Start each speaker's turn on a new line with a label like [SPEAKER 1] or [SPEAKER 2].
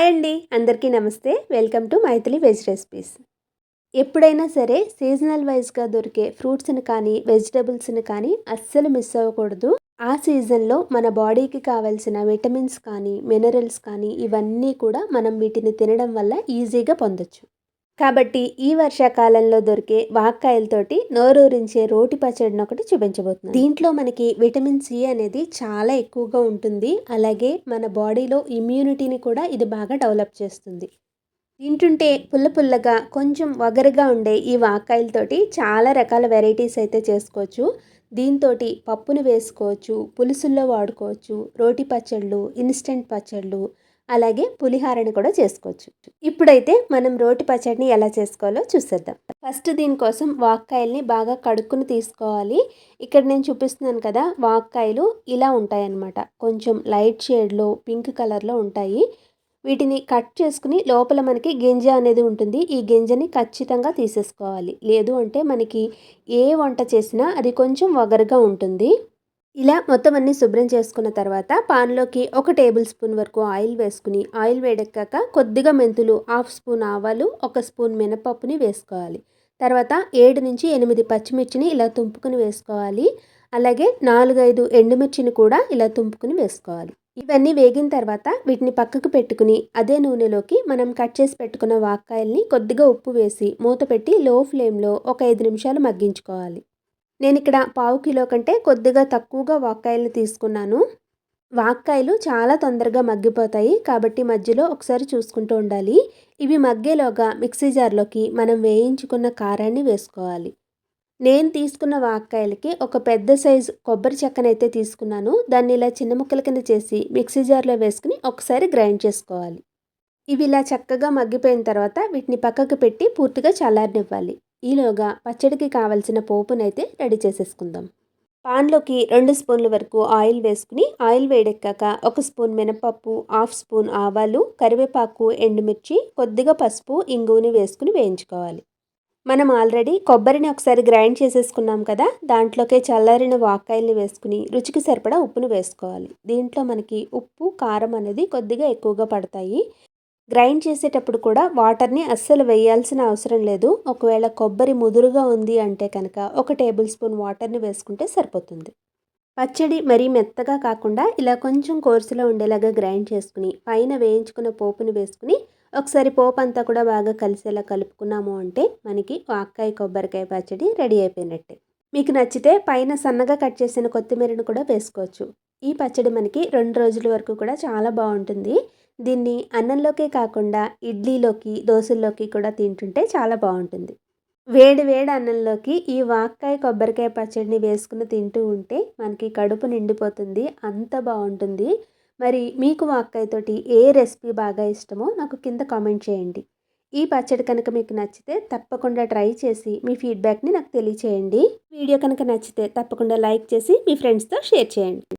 [SPEAKER 1] Hi అండి. అందరికీ నమస్తే. Welcome to Mythili veg recipes. ఎప్పుడైనా సరే సీజనల్ వైజ్గా దొరికే ఫ్రూట్స్ని కానీ వెజిటబుల్స్ని కానీ అస్సలు మిస్ అవ్వకూడదు. ఆ సీజన్లో మన బాడీకి కావాల్సిన విటమిన్స్ కానీ మినరల్స్ కానీ ఇవన్నీ కూడా మనం వీటిని తినడం వల్ల ఈజీగా పొందొచ్చు. కాబట్టి ఈ వర్షాకాలంలో దొరికే వాక్కాయలతోటి నోరూరించే రోటి పచ్చడిని ఒకటి చూపించబోతుంది దీంట్లో మనకి విటమిన్ సి అనేది చాలా ఎక్కువగా ఉంటుంది. అలాగే మన బాడీలో ఇమ్యూనిటీని కూడా ఇది బాగా డెవలప్ చేస్తుంది. తింటుంటే పుల్ల పుల్లగా కొంచెం వగరుగా ఉండే ఈ వాక్కాయలతోటి చాలా రకాల వెరైటీస్ అయితే చేసుకోవచ్చు. దీంతో పప్పును వేసుకోవచ్చు పులుసుల్లో వాడుకోవచ్చు రోటి పచ్చళ్ళు ఇన్స్టెంట్ పచ్చళ్ళు అలాగే పులిహారని కూడా చేసుకోవచ్చు. ఇప్పుడైతే మనం రోటి పచ్చడిని ఎలా చేసుకోవాలో చూసేద్దాం. ఫస్ట్ దీనికోసం వాక్కాయల్ని బాగా కడుక్కుని తీసుకోవాలి. ఇక్కడ నేను చూపిస్తున్నాను కదా వాక్కాయలు ఇలా ఉంటాయన్నమాట. కొంచెం లైట్ షేడ్లో పింక్ కలర్లో ఉంటాయి. వీటిని కట్ చేసుకుని లోపల మనకి గింజ అనేది ఉంటుంది. ఈ గింజని ఖచ్చితంగా తీసేసుకోవాలి. లేదు అంటే మనకి ఏ వంట చేసినా అది కొంచెం వగరుగా ఉంటుంది. ఇలా మొత్తం అన్ని శుభ్రం చేసుకున్న తర్వాత పాన్లోకి ఒక టేబుల్ స్పూన్ వరకు ఆయిల్ వేసుకుని ఆయిల్ వేడెక్కాక కొద్దిగా మెంతులు హాఫ్ స్పూన్ ఆవాలు ఒక స్పూన్ మినపప్పుని వేసుకోవాలి. తర్వాత ఏడు నుంచి ఎనిమిది పచ్చిమిర్చిని ఇలా తుంపుకుని వేసుకోవాలి. అలాగే నాలుగైదు ఎండుమిర్చిని కూడా ఇలా తుంపుకుని వేసుకోవాలి. ఇవన్నీ వేగిన తర్వాత వీటిని పక్కకు పెట్టుకుని అదే నూనెలోకి మనం కట్ చేసి పెట్టుకున్న వాక్కాయల్ని కొద్దిగా ఉప్పు వేసి మూత పెట్టి లో ఫ్లేమ్లో ఒక ఐదు నిమిషాలు మగ్గించుకోవాలి. నేను ఇక్కడ పావు కిలో కంటే కొద్దిగా తక్కువగా వాక్కాయలు తీసుకున్నాను. వాక్కాయలు చాలా తొందరగా మగ్గిపోతాయి. కాబట్టి మధ్యలో ఒకసారి చూసుకుంటూ ఉండాలి. ఇవి మగ్గేలోగా మిక్సీ జార్లోకి మనం వేయించుకున్న కారాన్ని వేసుకోవాలి. నేను తీసుకున్న వాక్కాయలకి ఒక పెద్ద సైజు కొబ్బరి చెక్కనైతే తీసుకున్నాను. దాన్ని ఇలా చిన్న ముక్కల కింద చేసి మిక్సీ జార్లో వేసుకుని ఒకసారి గ్రైండ్ చేసుకోవాలి. ఇవి ఇలా చక్కగా మగ్గిపోయిన తర్వాత వీటిని పక్కకు పెట్టి పూర్తిగా చల్లారనివ్వాలి. ఈలోగా పచ్చడికి కావలసిన పోపునైతే రెడీ చేసేసుకుందాం. పాన్లోకి రెండు స్పూన్ల వరకు ఆయిల్ వేసుకుని ఆయిల్ వేడెక్కాక ఒక స్పూన్ మినపప్పు హాఫ్ స్పూన్ ఆవాలు కరివేపాకు ఎండుమిర్చి కొద్దిగా పసుపు ఇంగువని వేసుకుని వేయించుకోవాలి. మనం ఆల్రెడీ కొబ్బరిని ఒకసారి గ్రైండ్ చేసేసుకున్నాం కదా దాంట్లోకే చల్లారిన వాకాయల్ని వేసుకుని రుచికి సరిపడా ఉప్పును వేసుకోవాలి. దీంట్లో మనకి ఉప్పు కారం అనేది కొద్దిగా ఎక్కువగా పడతాయి. గ్రైండ్ చేసేటప్పుడు కూడా వాటర్ని అస్సలు వేయాల్సిన అవసరం లేదు. ఒకవేళ కొబ్బరి ముదురుగా ఉంది అంటే కనుక ఒక టేబుల్ స్పూన్ వాటర్ని వేసుకుంటే సరిపోతుంది. పచ్చడి మరీ మెత్తగా కాకుండా ఇలా కొంచెం కోర్సులో ఉండేలాగా గ్రైండ్ చేసుకుని పైన వేయించుకున్న పోపుని వేసుకుని ఒకసారి పోపు అంతా కూడా బాగా కలిసేలా కలుపుకున్నాము అంటే మనకి వాక్కాయ కొబ్బరికాయ పచ్చడి రెడీ అయిపోయినట్టే. మీకు నచ్చితే పైన సన్నగా కట్ చేసిన కొత్తిమీరను కూడా వేసుకోవచ్చు. ఈ పచ్చడి మనకి రెండు రోజుల వరకు కూడా చాలా బాగుంటుంది. దీన్ని అన్నంలోకే కాకుండా ఇడ్లీలోకి దోశల్లోకి కూడా తింటుంటే చాలా బాగుంటుంది. వేడి వేడి అన్నంలోకి ఈ వాక్కాయ కొబ్బరికాయ పచ్చడిని వేసుకుని తింటూ ఉంటే మనకి కడుపు నిండిపోతుంది అంత బాగుంటుంది. మరి మీకు వాక్కాయతోటి ఏ రెసిపీ బాగా ఇష్టమో నాకు కింద కామెంట్ చేయండి. ఈ పచ్చడి కనుక మీకు నచ్చితే తప్పకుండా ట్రై చేసి మీ ఫీడ్బ్యాక్ని నాకు తెలియచేయండి. వీడియో కనుక నచ్చితే తప్పకుండా లైక్ చేసి మీ ఫ్రెండ్స్తో షేర్ చేయండి.